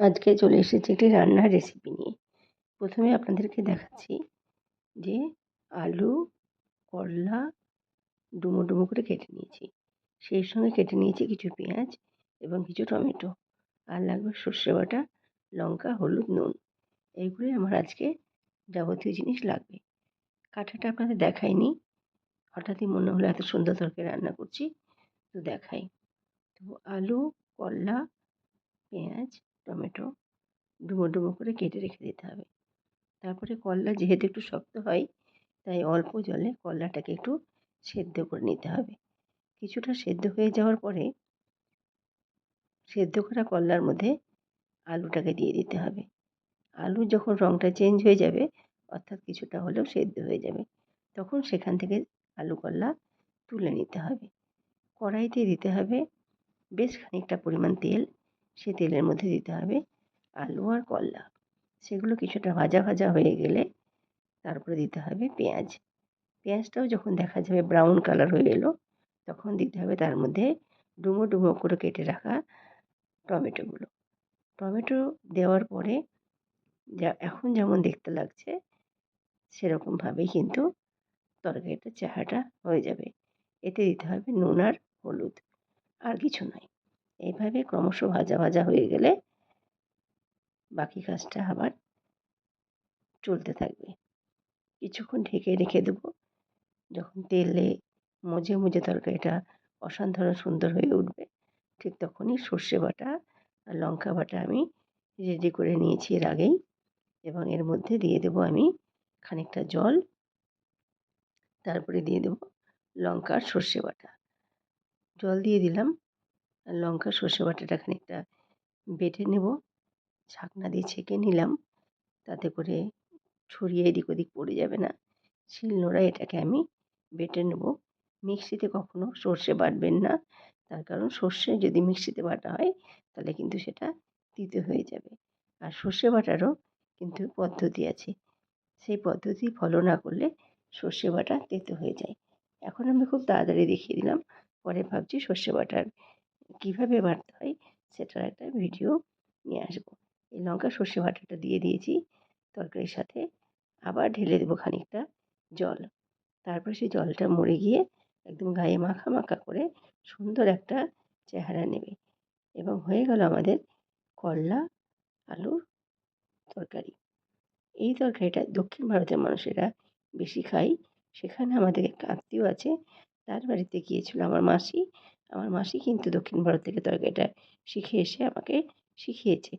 আজকে চলে এসেছি একটি রান্নার রেসিপি নিয়ে। প্রথমে আপনাদেরকে দেখাচ্ছি যে আলু, করলা ডুমো ডুমো করে কেটে নিয়েছি। সেই সঙ্গে কেটে নিয়েছি কিছু পেঁয়াজ এবং কিছু টমেটো। আর লাগবে সর্ষে বাটা, লঙ্কা, হলুদ, নুন। এইগুলোই আমার আজকে যাবতীয় জিনিস লাগবে। কাঠাটা আপনাদের দেখাইনি। হঠাৎই মনে হলো এত সুন্দর তরকারি রান্না করছি। তো দেখাই। তো আলু, করলা, পেঁয়াজ টমেটো ডুমো ডুমো করে কেটে রেখে দিতে হবে। তারপরে করলা যেহেতু একটু শক্ত হয়, তাই অল্প জলে করলাটাকে একটু সেদ্ধ করে নিতে হবে। কিছুটা সেদ্ধ হয়ে যাওয়ার পরে সেদ্ধ করা করলার মধ্যে আলুটাকে দিয়ে দিতে হবে। আলু যখন রঙটা চেঞ্জ হয়ে যাবে, অর্থাৎ কিছুটা হলেও সেদ্ধ হয়ে যাবে, তখন সেখান থেকে আলু করলা তুলে নিতে হবে। কড়াইতে দিতে হবে বেশ খানিকটা পরিমাণ তেল সে তেলের মধ্যে দিতে হবে আলু আর করলা। সেগুলো কিছুটা ভাজা ভাজা হয়ে গেলে তারপরে দিতে হবে পেঁয়াজ। পেঁয়াজটাও যখন দেখা যাবে ব্রাউন কালার হয়ে এলো, তখন দিতে হবে তার মধ্যে ডুমো ডুমো করে কেটে রাখা টমেটোগুলো। টমেটো দেওয়ার পরে যা, এখন যেমন দেখতে লাগছে, সেরকমভাবেই কিন্তু তরকারিটার চাহাটা হয়ে যাবে। এতে দিতে হবে নুন আর হলুদ। আর কিছু নয়। এইভাবে ক্রমশ ভাজা ভাজা হয়ে গেলে বাকি কাজটা আবার চলতে থাকবে। কিছুক্ষণ ঢেকে রেখে দেবো। যখন তেলে মজে মজে তরকারিটা অসাধারণ সুন্দর হয়ে উঠবে, ঠিক তখনই সর্ষে বাটা আর লঙ্কা বাটা আমি রেডি করে নিয়েছি এর আগেই এবং এর মধ্যে দিয়ে দেবো আমি খানিকটা জল। তারপরে দিয়ে দেবো লঙ্কার সর্ষে বাটা। জল দিয়ে দিলাম। লঙ্কা, সর্ষে বাটাটা খানিকটা বেটে নেব। ছাকনা দিয়ে ছেঁকে নিলাম। তাতে করে ছড়িয়ে এদিক ওদিক পড়ে যাবে না। শিলনোড়ায় এটাকে আমি বেটে নেব। মিক্সিতে কখনো সর্ষে বাটবেন না। তার কারণ সর্ষে যদি মিক্সিতে বাটা হয়, তাহলে কিন্তু সেটা তিতে হয়ে যাবে। আর সর্ষে বাটারও কিন্তু পদ্ধতি আছে। সেই পদ্ধতি ফলো না করলে সর্ষে বাটা তেতো হয়ে যায়। এখন আমি খুব তাড়াতাড়ি দেখিয়ে দিলাম। পরে ভাবছি সর্ষে বাটার কীভাবে বাটতে হয় সেটার একটা ভিডিও নিয়ে আসব। এই লঙ্কা সর্ষে বাটাটা দিয়ে দিয়েছি তরকারির সাথে। আবার ঢেলে দেবো খানিকটা জল। তারপর সেই জলটা মরে গিয়ে একদম গায়ে মাখা মাখা করে সুন্দর একটা চেহারা নেবে। এবং হয়ে গেল আমাদের করলা, আলুর তরকারি। এই তরকারিটা দক্ষিণ ভারতের মানুষেরা বেশি খায়। সেখানে আমাদের এক আত্মীয় আছে, তার বাড়িতে গিয়েছিল আমার মাসি। আমার মাসি কিন্তু দক্ষিণ ভারত থেকে তরকারিটা শিখে এসে আমাকে শিখিয়েছে।